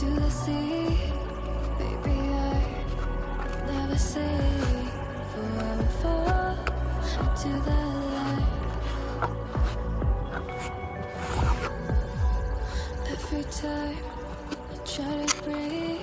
to the sea. I never see forever fall the light. Every time I try to breathe.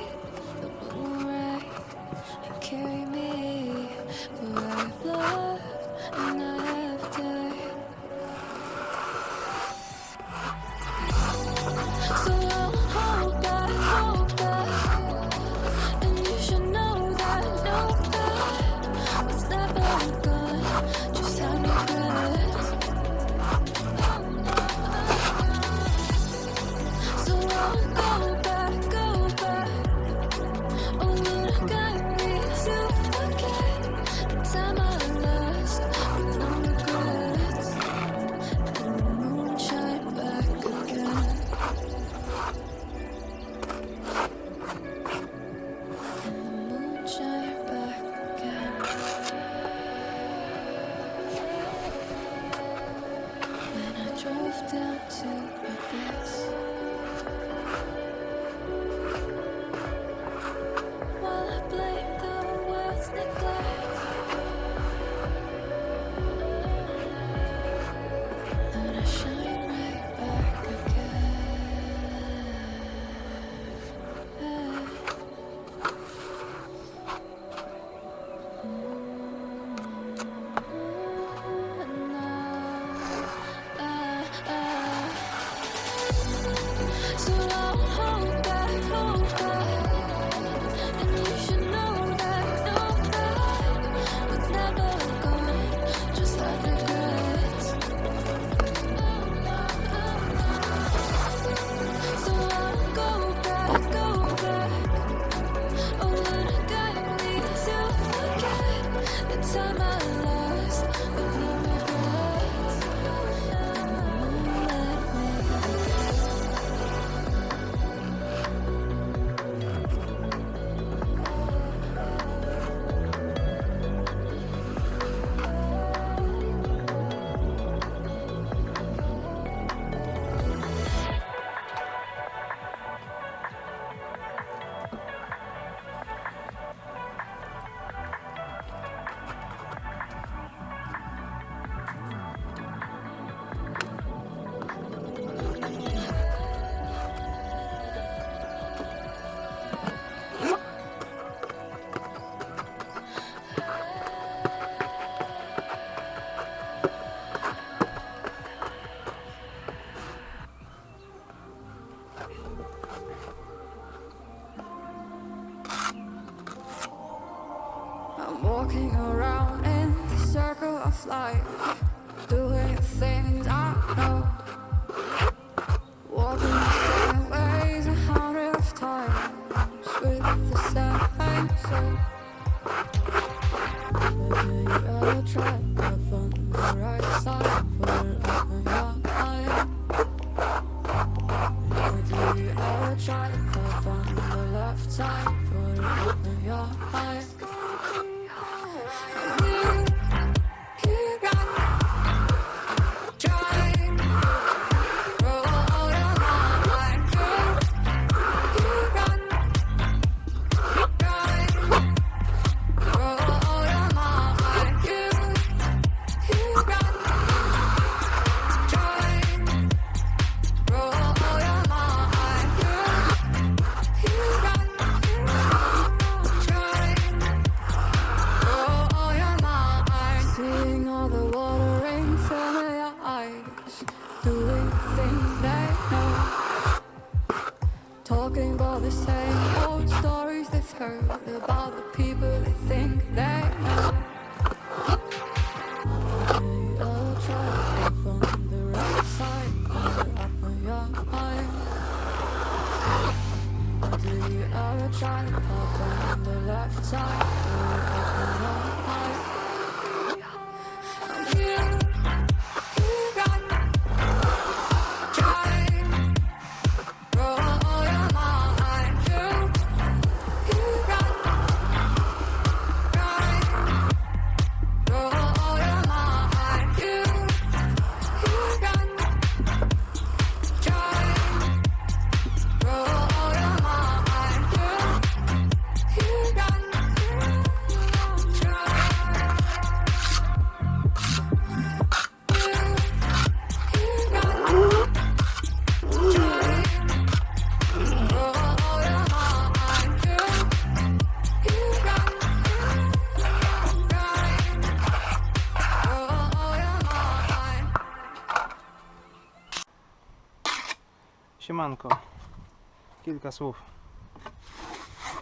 life. trying to pop on the left side. Kilka słów.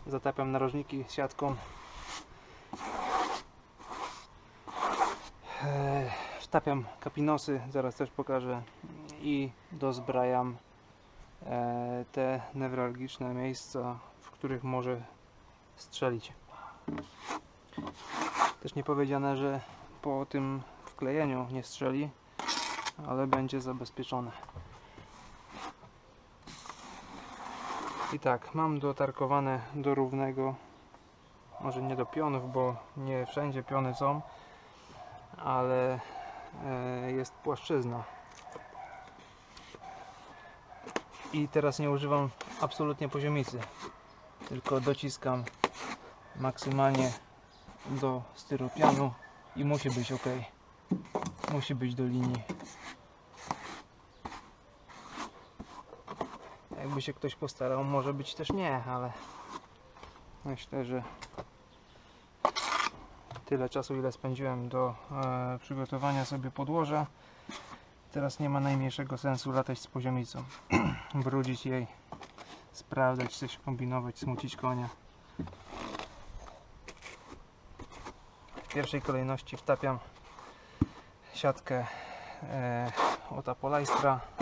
Zatapiam narożniki siatką. Wtapiam kapinosy, zaraz też pokażę. I dozbrajam e, te newralgiczne miejsca, w których może strzelić. Też nie powiedziane, że po tym wklejeniu nie strzeli, ale będzie zabezpieczone. I tak, mam dotarkowane do równego, może nie do pionów, bo nie wszędzie piony są, ale e, jest płaszczyzna. I teraz nie używam absolutnie poziomicy, tylko dociskam maksymalnie do styropianu i musi być ok. Musi być do linii. Jakby się ktoś postarał, może być też nie, ale myślę, że tyle czasu, ile spędziłem do e, przygotowania sobie podłoża, teraz nie ma najmniejszego sensu latać z poziomicą. Brudzić jej, sprawdzać, coś kombinować, smucić konia. W pierwszej kolejności wtapiam siatkę e, od Apolaistra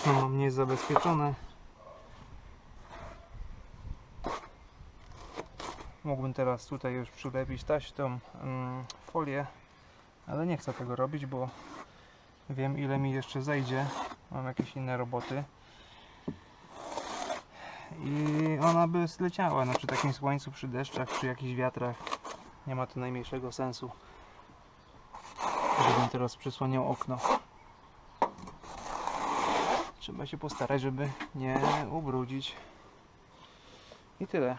Okno mam niezabezpieczone. Mógłbym teraz tutaj już przylepić taśmą mm, folię, ale nie chcę tego robić, bo wiem ile mi jeszcze zejdzie. Mam jakieś inne roboty. I ona by zleciała no, przy takim słońcu, przy deszczach, przy jakichś wiatrach. Nie ma to najmniejszego sensu, żebym teraz przysłaniał okno. Trzeba się postarać, żeby nie ubrudzić. I tyle.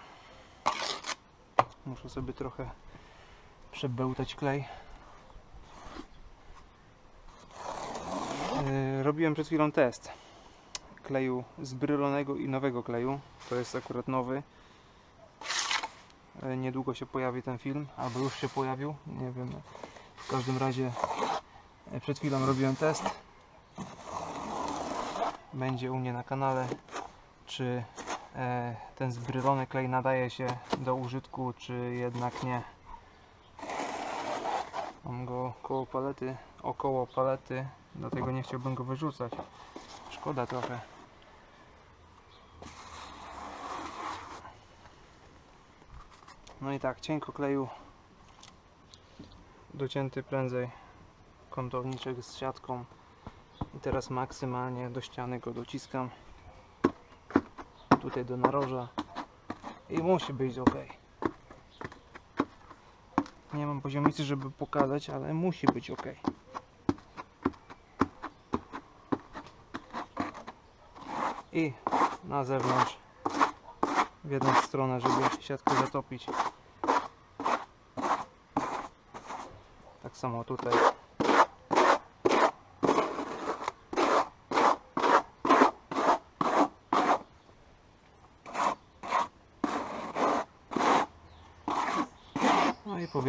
Muszę sobie trochę przebełtać klej. Yy, Robiłem przed chwilą test kleju zbrylonego i nowego kleju. To jest akurat nowy. Yy, Niedługo się pojawi ten film, albo już się pojawił. Nie wiem. W każdym razie yy, przed chwilą robiłem test będzie u mnie na kanale, czy e, ten zbrylony klej nadaje się do użytku, czy jednak nie. Mam go koło palety, około palety, dlatego nie chciałbym go wyrzucać. Szkoda trochę. No i tak, cienko kleju docięty prędzej kątowniczek z siatką i teraz maksymalnie do ściany go dociskam. Tutaj do naroża. I musi być ok. Nie mam poziomicy, żeby pokazać, ale musi być ok. I na zewnątrz w jedną stronę, żeby siatkę zatopić. Tak samo tutaj. No i po.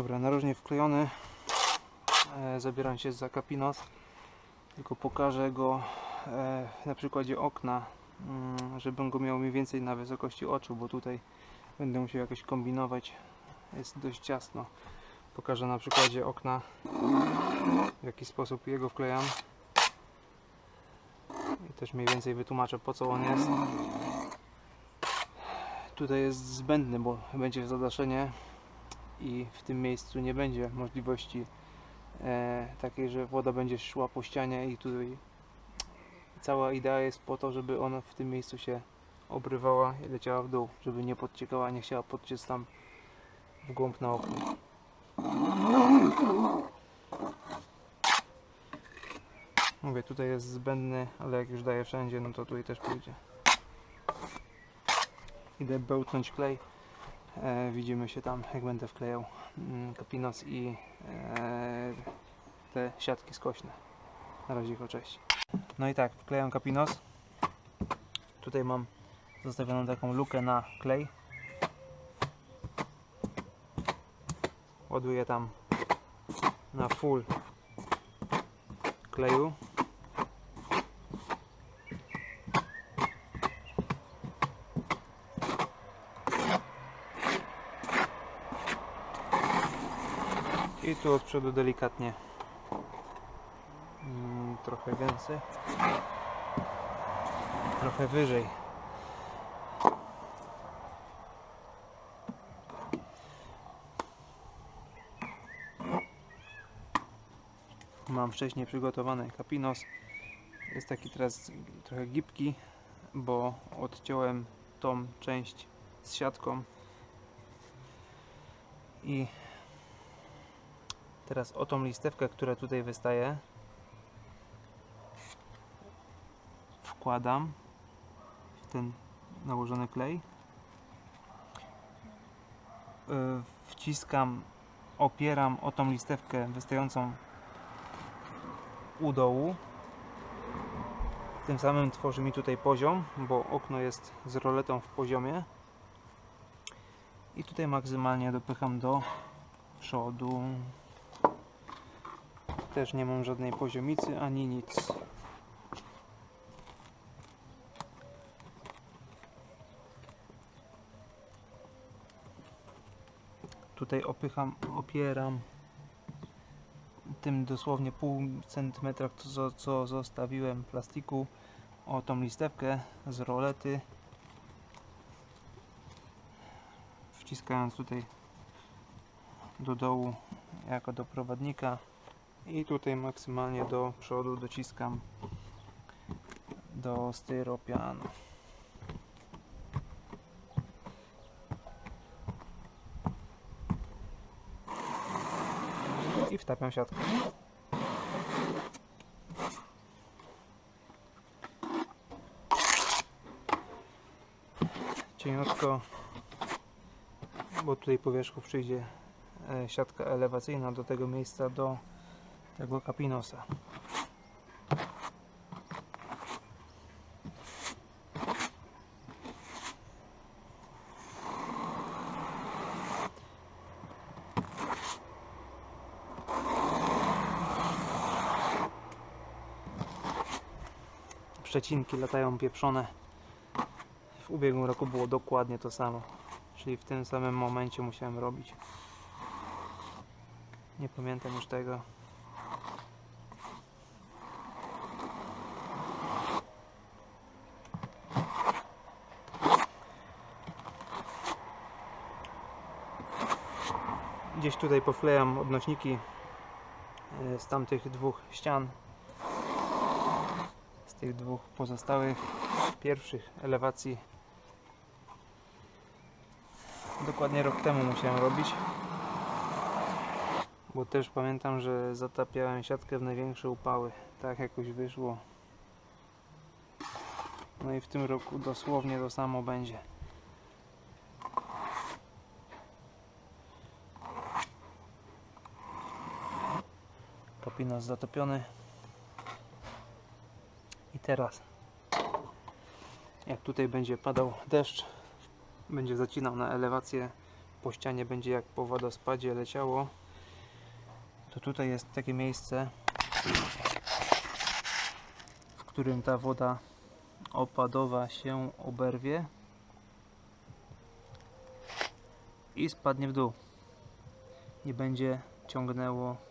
Dobra, narożnik wklejony. e, zabieram się za kapinos, tylko pokażę go e, na przykładzie okna, mm, żebym go miał mniej więcej na wysokości oczu, bo tutaj będę musiał jakoś kombinować, jest dość ciasno. Pokażę na przykładzie okna, w jaki sposób jego wklejam. I też mniej więcej wytłumaczę po co on jest. Tutaj jest zbędny, bo będzie zadaszenie i w tym miejscu nie będzie możliwości e, takiej, że woda będzie szła po ścianie i tutaj cała idea jest po to, żeby ona w tym miejscu się obrywała i leciała w dół, żeby nie podciekała, nie chciała podciec tam w głąb na okno. Mówię, tutaj jest zbędny, ale jak już daję wszędzie, no to tutaj też pójdzie. Idę bełtnąć klej. E, widzimy się tam, jak będę wklejał mm, kapinos i e, te siatki skośne. Na razie go cześć. No i tak, wklejam kapinos. Tutaj mam zostawioną taką lukę na klej. Ładuję tam na full kleju. I tu od przodu delikatnie mm, trochę więcej, trochę wyżej. Mam wcześniej przygotowany kapinos. Jest taki teraz trochę gibki, bo odciąłem tą część z siatką i Teraz o tą listewkę, która tutaj wystaje, wkładam w ten nałożony klej. Yy, Wciskam, opieram o tą listewkę wystającą u dołu. Tym samym tworzy mi tutaj poziom, bo okno jest z roletą w poziomie. I tutaj maksymalnie dopycham do przodu. Też nie mam żadnej poziomicy ani nic. Tutaj opycham, opieram tym dosłownie pół centymetra, co, co zostawiłem plastiku o tą listewkę z rolety. Wciskając tutaj do dołu jako do prowadnika i tutaj maksymalnie do przodu dociskam do styropianu. I wtapiam siatkę. Cieniutko, bo tutaj po wierzchu przyjdzie e, siatka elewacyjna do tego miejsca do tego kapinosa. Przecinki latają pieprzone. W ubiegłym roku było dokładnie to samo. Czyli w tym samym momencie musiałem robić. Nie pamiętam już tego. Tutaj powklejam odnośniki e, z tamtych dwóch ścian. Z tych dwóch pozostałych pierwszych elewacji. Dokładnie rok temu musiałem robić. Bo też pamiętam, że zatapiałem siatkę w największe upały. Tak jakoś wyszło. No i w tym roku dosłownie to samo będzie. Kapinos zatopiony. I teraz, jak tutaj będzie padał deszcz, będzie zacinał na elewację, po ścianie będzie jak po wodospadzie leciało, to tutaj jest takie miejsce, w którym ta woda opadowa się oberwie i spadnie w dół. Nie będzie ciągnęło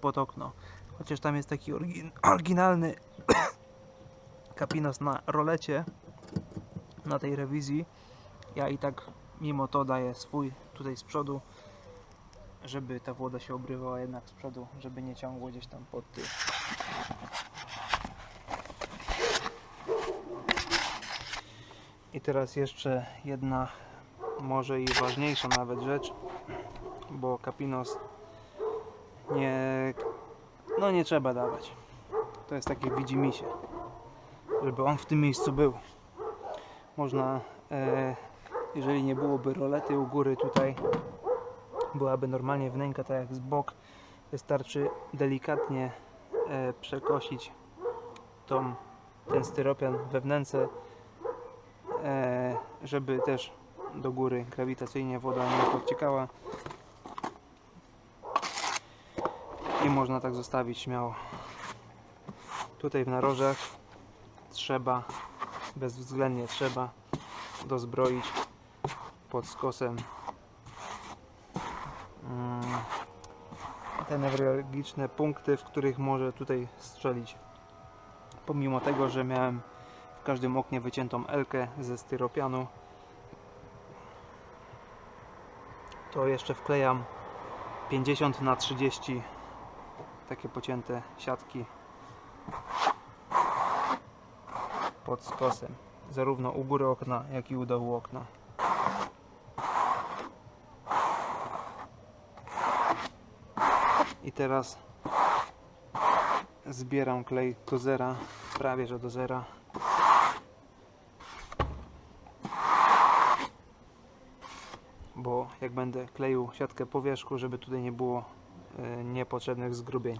pod okno. Chociaż tam jest taki orygin, oryginalny kapinos na rolecie na tej rewizji. Ja i tak mimo to daję swój tutaj z przodu, żeby ta woda się obrywała jednak z przodu, żeby nie ciągło gdzieś tam pod tył. I teraz jeszcze jedna, może i ważniejsza nawet rzecz, bo kapinos nie, no nie trzeba dawać. To jest takie widzimisię, żeby on w tym miejscu był. Można, e, jeżeli nie byłoby rolety u góry tutaj, byłaby normalnie wnęka tak jak z bok, wystarczy delikatnie e, przekosić tą, ten styropian we wnęce, e, żeby też do góry grawitacyjnie woda nie podciekała i można tak zostawić śmiało. Tutaj w narożach trzeba, bezwzględnie trzeba dozbroić pod skosem mm, te newralgiczne punkty, w których może tutaj strzelić. Pomimo tego, że miałem w każdym oknie wyciętą elkę ze styropianu, to jeszcze wklejam 50 na 30 takie pocięte siatki pod skosem, zarówno u góry okna, jak i u dołu okna. I teraz zbieram klej do zera, prawie że do zera. Bo jak będę kleił siatkę po wierzchu, żeby tutaj nie było niepotrzebnych zgrubień.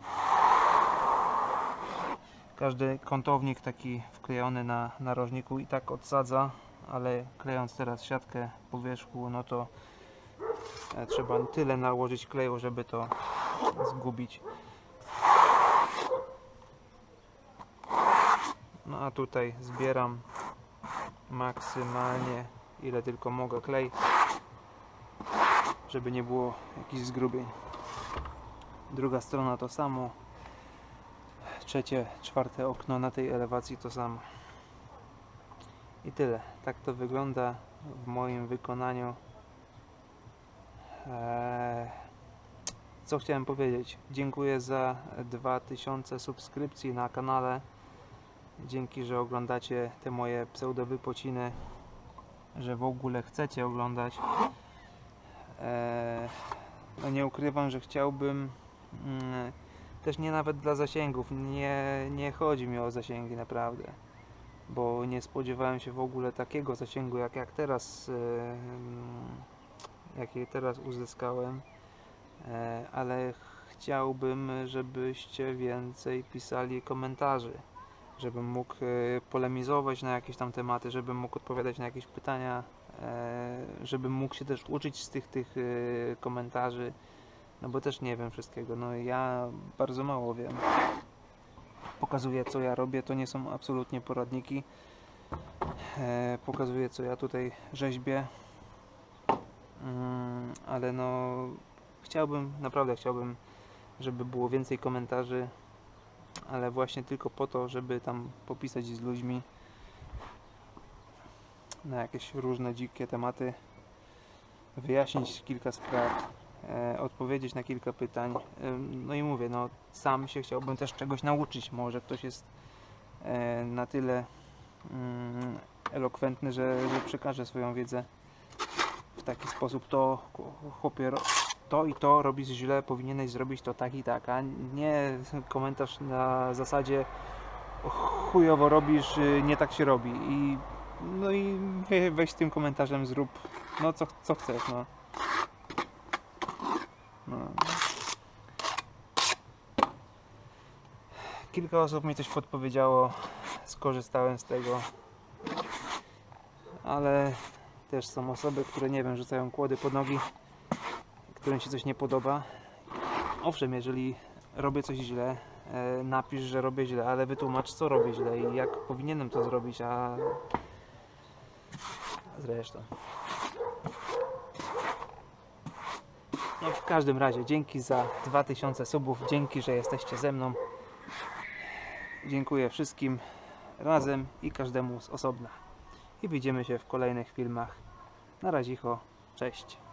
Każdy kątownik taki wklejony na narożniku i tak odsadza, ale klejąc teraz siatkę po wierzchu, no to e, trzeba tyle nałożyć kleju, żeby to zgubić. No a tutaj zbieram maksymalnie ile tylko mogę klej, żeby nie było jakichś zgrubień. Druga strona to samo. Trzecie, czwarte okno na tej elewacji to samo. I tyle. Tak to wygląda w moim wykonaniu. Eee, co chciałem powiedzieć? Dziękuję za 2000 subskrypcji na kanale. Dzięki, że oglądacie te moje pseudowypociny, że w ogóle chcecie oglądać. Eee, no nie ukrywam, że chciałbym też nie nawet dla zasięgów. Nie, nie chodzi mi o zasięgi naprawdę. Bo nie spodziewałem się w ogóle takiego zasięgu jak, jak teraz e, mm, jaki teraz uzyskałem. E, ale chciałbym, żebyście więcej pisali komentarzy, żebym mógł e, polemizować na jakieś tam tematy, żebym mógł odpowiadać na jakieś pytania, żebym mógł się też uczyć z tych, tych komentarzy, no bo też nie wiem wszystkiego, no ja bardzo mało wiem. Pokazuję co ja robię, to nie są absolutnie poradniki. E, Pokazuję co ja tutaj rzeźbię, Mm, ale no chciałbym, naprawdę chciałbym, żeby było więcej komentarzy, ale właśnie tylko po to, żeby tam popisać z ludźmi na jakieś różne dzikie tematy, wyjaśnić kilka spraw, odpowiedzieć na kilka pytań. Ym, No i mówię, no sam się chciałbym też czegoś nauczyć. Może ktoś jest e, na tyle mm, elokwentny, że, że przekaże swoją wiedzę w taki sposób to chłopie to i to robisz źle, powinieneś zrobić to tak i tak, a nie komentarz na zasadzie chujowo robisz, y, nie tak się robi i no i we- weź tym komentarzem zrób no co, co chcesz, no. No. Kilka osób mi coś podpowiedziało, skorzystałem z tego, ale też są osoby, które nie wiem, rzucają kłody pod nogi. którym się coś nie podoba. Owszem, jeżeli robię coś źle, e, napisz, że robię źle, ale wytłumacz, co robię źle i jak powinienem to zrobić, a zresztą. No w każdym razie, dzięki za 2000 subów, dzięki, że jesteście ze mną. Dziękuję wszystkim razem i każdemu z osobna. I widzimy się w kolejnych filmach. Na razie, cześć.